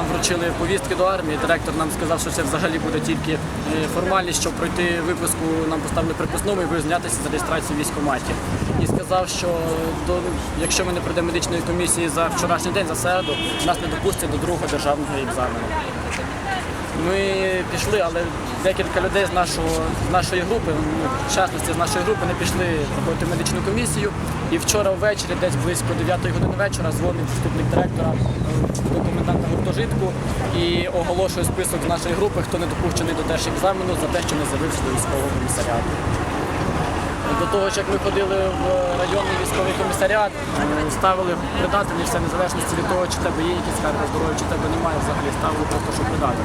вручили повістки до армії. Директор нам сказав, що це взагалі буде тільки е, формальність, щоб пройти випуску, нам поставили приписному і визнятися за реєстрацію військкоматі. І сказав, що до, якщо ми не пройдемо медичної комісії за вчорашній день, за середу, нас не допустять до другого державного екзамену. Ми пішли, але декілька людей з нашого з нашої групи, ну, в частності з нашої групи, не пішли проходити медичну комісію. І вчора ввечері, десь близько 9 години вечора, дзвонить заступник директора е, до коменданта гуртожитку і оголошує список з нашої групи, хто не допущений до держекзамену за те, що не з'явився до військового комісаріату. До того як ми ходили в районний військовий комісаріат, ставили ставили придатні все незалежності від того, чи тебе є якісь карти здоров'я, чи тебе немає взагалі, ставили просто, що придати.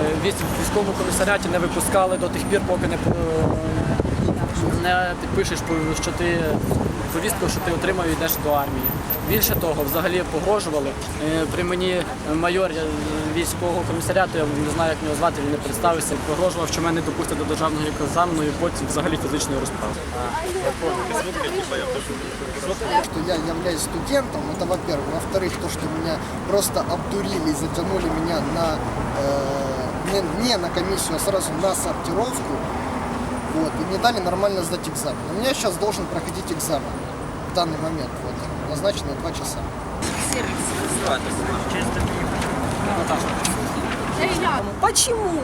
Е, військовому комісаріаті не випускали до тих пір, поки не, не підпишеш, що ти повістку, що ти отримав і йдеш до армії. Більше того, взагалі погрожували. Е, При мені майор е, військового комісаріату, я не знаю, як його звати, він не представився, погрожував, що мене допустять до державного екзамену і потім взагалі фізичної розправи. что я являюсь студентом, это во-первых. Во-вторых, то, что меня просто обдурили и затянули меня на, э, не, не на комиссию, а сразу на сортировку. Вот, и не дали нормально сдать экзамен. У меня сейчас должен проходить экзамен в Данный момент. Вот, назначено 2 часа. Почему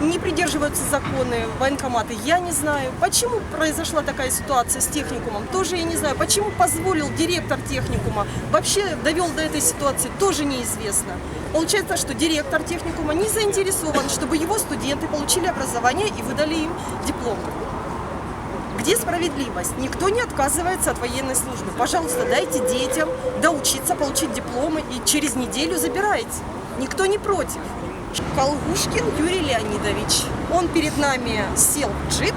не придерживаются законы военкоматы, я не знаю. Почему произошла такая ситуация с техникумом, тоже я не знаю. Почему позволил директор техникума, вообще довел до этой ситуации, тоже неизвестно. Получается, что директор техникума не заинтересован, чтобы его студенты получили образование и выдали им диплом. Где справедливость? Никто не отказывается от военной службы. Пожалуйста, дайте детям доучиться, получить дипломы и через неделю забирайте. Никто не против. Колгушкин Юрий Леонидович. Он перед нами сел в джип,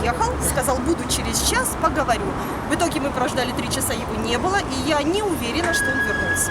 уехал, сказал, буду через час, поговорю. В итоге мы прождали три часа, его не было, и я не уверена, что он вернулся.